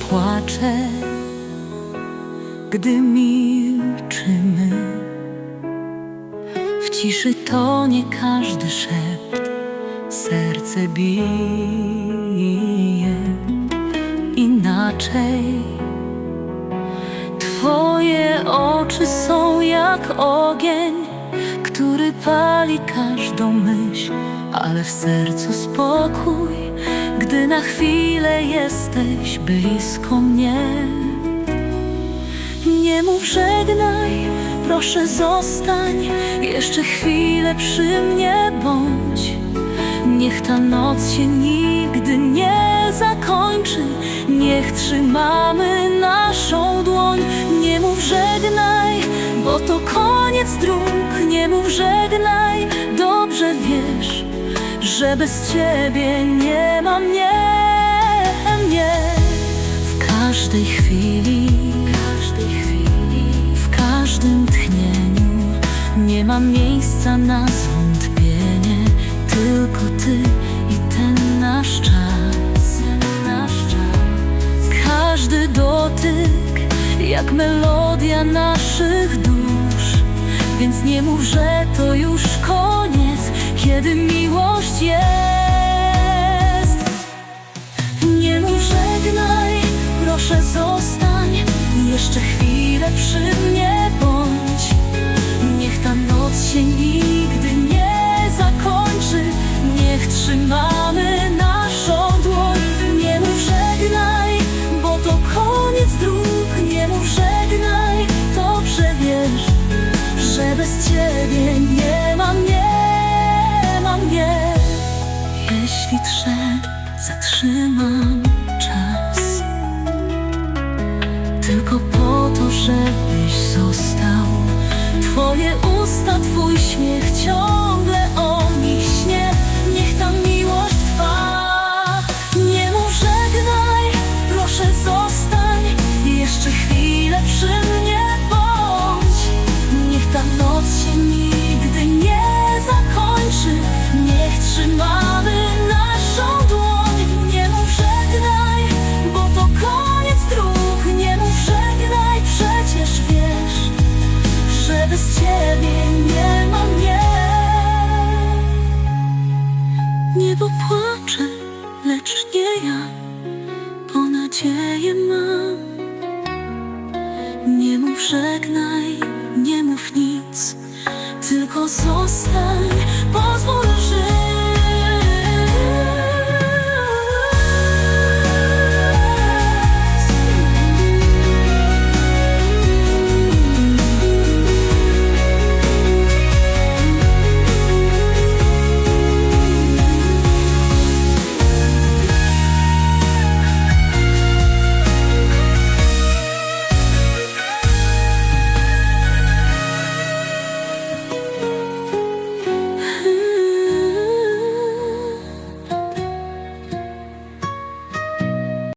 Płacze, gdy milczymy. W ciszy tonie każdy szept, serce bije inaczej. Twoje oczy są jak ogień, który pali każdą myśl, ale w sercu spokój, gdy na chwilę jesteś blisko mnie. Nie mów żegnaj, proszę zostań, jeszcze chwilę przy mnie bądź. Niech ta noc się nigdy nie zakończy, niech trzymamy naszą dłoń. Nie mów żegnaj, bo to koniec dróg. Nie mów żegnaj, dobrze wiesz, że bez ciebie nie ma mnie, mnie. W każdej chwili, w każdym tchnieniu nie ma miejsca na zwątpienie, tylko ty i ten nasz czas. Każdy dotyk jak melodia naszych dusz, więc nie mów, że to już koniec, kiedy miłość jest. Nie mów żegnaj, proszę zostań Jeszcze chwilę przy mnie bądź Niech ta noc się nigdy nie zakończy Niech trzymamy naszą dłoń Nie mów żegnaj, bo to koniec dróg Nie mów żegnaj, dobrze wiesz Że bez ciebie nie jeśli trzeba, zatrzymam czas. Tylko po to, żebyś został. Twoje usta, twój śmiech ciągle ciebie nie ma mnie. Niebo płacze, lecz nie ja Bo nadzieję mam. Nie mów żegnaj, nie mów nic, tylko zostań